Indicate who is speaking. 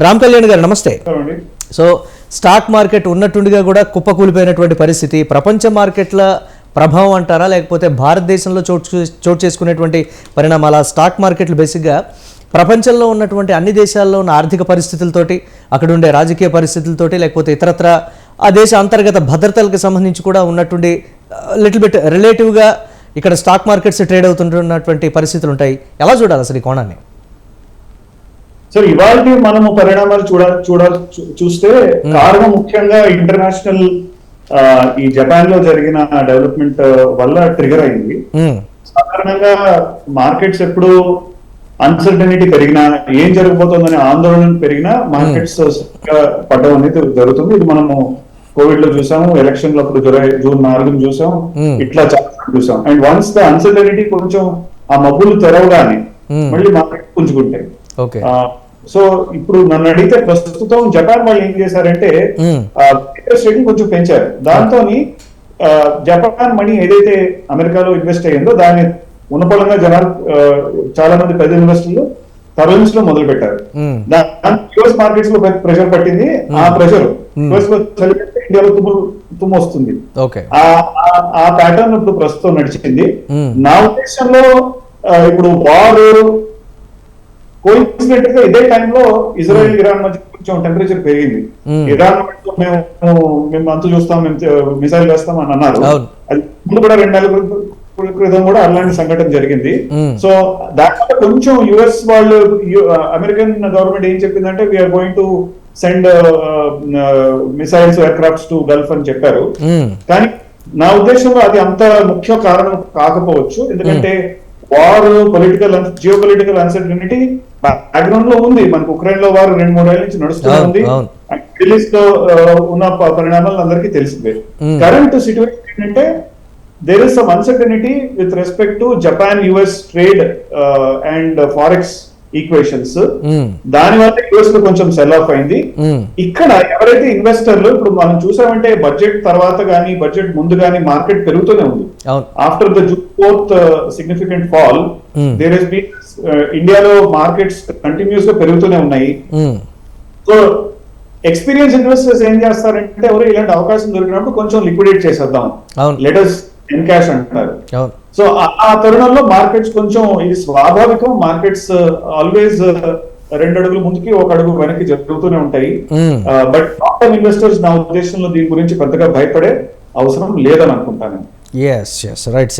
Speaker 1: రామ్ కళ్యాణ్ గారు నమస్తే. So stock market ఉన్నట్టుండిగా కూడా కుప్పకూలిపోయినటువంటి పరిస్థితి ప్రపంచ మార్కెట్ల ప్రభావం అంటారా లేకపోతే భారతదేశంలో చోటు చోటు చేసుకునేటువంటి పరిణామాల? స్టాక్ మార్కెట్లు బేసిక్గా ప్రపంచంలో ఉన్నటువంటి అన్ని దేశాల్లో ఉన్న ఆర్థిక పరిస్థితులతోటి అక్కడ ఉండే రాజకీయ పరిస్థితులతోటి లేకపోతే ఇతరత్ర ఆ దేశ అంతర్గత భద్రతలకు సంబంధించి కూడా ఉన్నటువంటి లిటిల్ బిట్ రిలేటివ్గా ఇక్కడ స్టాక్ మార్కెట్స్ ట్రేడ్ అవుతుంటున్నటువంటి పరిస్థితులు ఉంటాయి ఎలా చూడాలి అసలు ఈ కోణాన్ని?
Speaker 2: సో ఇవాళ మనము పరిణామాలు చూడ చూడ చూస్తే కారణం ముఖ్యంగా ఇంటర్నేషనల్ ఈ జపాన్లో జరిగిన డెవలప్మెంట్ వల్ల ట్రిగర్ అయింది.
Speaker 1: మ్మ్.
Speaker 2: సాధారణంగా మార్కెట్స్ ఎప్పుడు అన్సర్టనిటీ పెరిగినా ఏం జరగబోతోందనే ఆందోళన పెరిగినా మార్కెట్స్ పడడం అనేది జరుగుతుంది. ఇది మనము కోవిడ్లో చూసాము ఎలక్షన్ అప్పుడు జూలై జూన్ నాలుగుని చూసాం
Speaker 1: Hmm.
Speaker 2: ఇట్లా చాలా చూసాం అండ్ వన్స్ ద అన్సర్టనిటీ కొంచెం ఆ మబ్బులు తెరవగానే
Speaker 1: Hmm.
Speaker 2: మళ్ళీ మార్కెట్ పుంజుకుంటాయి. సో ఇప్పుడు నన్ను అడిగితే ప్రస్తుతం జపాన్ వాళ్ళు ఏం చేశారంటే. ఇంట్రెస్ట్ రేట్ కొంచెం పెంచారు దాంతో జపాన్ మనీ ఏదైతే అమెరికాలో ఇన్వెస్ట్ అయ్యిందో దాన్ని ఉన్నపళంగా జనాలు చాలా మంది పెద్ద ఇన్వెస్టర్లు తరలించడం మొదలు పెట్టారు. యుఎస్ మార్కెట్స్లో ప్రెషర్ పట్టింది ఆ ప్రెషర్. యుఎస్లో ఇండియాలో తుమ్ము తుమ్ము వస్తుంది ఆ ప్యాటర్న్ ఇప్పుడు ప్రస్తుతం నడిచింది. నా ఉద్దేశంలో ఇప్పుడు వారు కోయిన్సిడెంట్గా ఇదే టైంలో ఇజ్రాయెల్ ఇరాన్ మధ్య కొంచెం టెంపరేచర్ పెరిగింది.
Speaker 1: Hmm.
Speaker 2: ఇరాన్ మేము మేము అంతు చూస్తాం మేము మిసైల్ వేస్తాం అని అన్నారు. ముందు కూడా రెండు నెలల క్రితం- కూడా అలాంటి సంఘటన జరిగింది.
Speaker 1: Hmm.
Speaker 2: సో దాంట్లో కొంచెం యుఎస్ వాళ్ళు అమెరికన్ గవర్నమెంట్ ఏం చెప్పిందంటే we are going to send missiles aircrafts to gulf అని చెప్పారు. కానీ నా ఉద్దేశంలో అది అంత ముఖ్య కారణం కాకపోవచ్చు. ఎందుకంటే war political geo political uncertainty బ్యాక్గ్రౌండ్లో ఉంది మనకు ఉక్రెయిన్లో వారు రెండు నుంచి నడుస్తూనే
Speaker 1: అవును,
Speaker 2: ఉంది
Speaker 1: అవును.
Speaker 2: మిడిల్లో ఉన్న పరిణామాలు అందరికీ తెలిసిందే. కరెంట్ సిచ్యువేషన్ ఏంటంటే there is some uncertainty with respect to Japan US trade and forex equations
Speaker 1: hmm.
Speaker 2: దాని వల్ల యుఎస్లో కొంచెం సెల్ ఆఫ్ అయింది.
Speaker 1: మ్మ్.
Speaker 2: ఇక్కడ ఎవరైతే ఇన్వెస్టర్లు ఇప్పుడు మనం చూసామంటే బడ్జెట్ తర్వాత కానీ బడ్జెట్ ముందు కానీ మార్కెట్ పెరుగుతూనే ఉంది. After the fourth significant fall
Speaker 1: Hmm.
Speaker 2: There is been ఇండియాలో మార్కెట్స్ కంటిన్యూస్గా పెరుగుతూనే ఉన్నాయి. సో ఎక్స్పీరియన్స్ ఇన్వెస్టర్స్ ఏం చేస్తారంటే ఎవరు ఇలాంటి అవకాశం దొరికినప్పుడు కొంచెం లిక్విడేట్ చేసేద్దాం. లెటర్స్ ఎన్ క్యాష్
Speaker 1: అవును.
Speaker 2: సో ఆ- తరుణంలో మార్కెట్స్ కొంచెం ఇది స్వాభావికం. మార్కెట్స్ ఆల్వేస్ రెండు అడుగులు ముందుకి ఒక అడుగు వెనక్కి జరుగుతూనే ఉంటాయి. బట్ లాంగ్ టర్మ్ ఇన్వెస్టర్స్ నా ఉద్దేశంలో దీని గురించి పెద్దగా భయపడే అవసరం లేదని అనుకుంటాను
Speaker 1: ఎస్ ఎస్ రైట్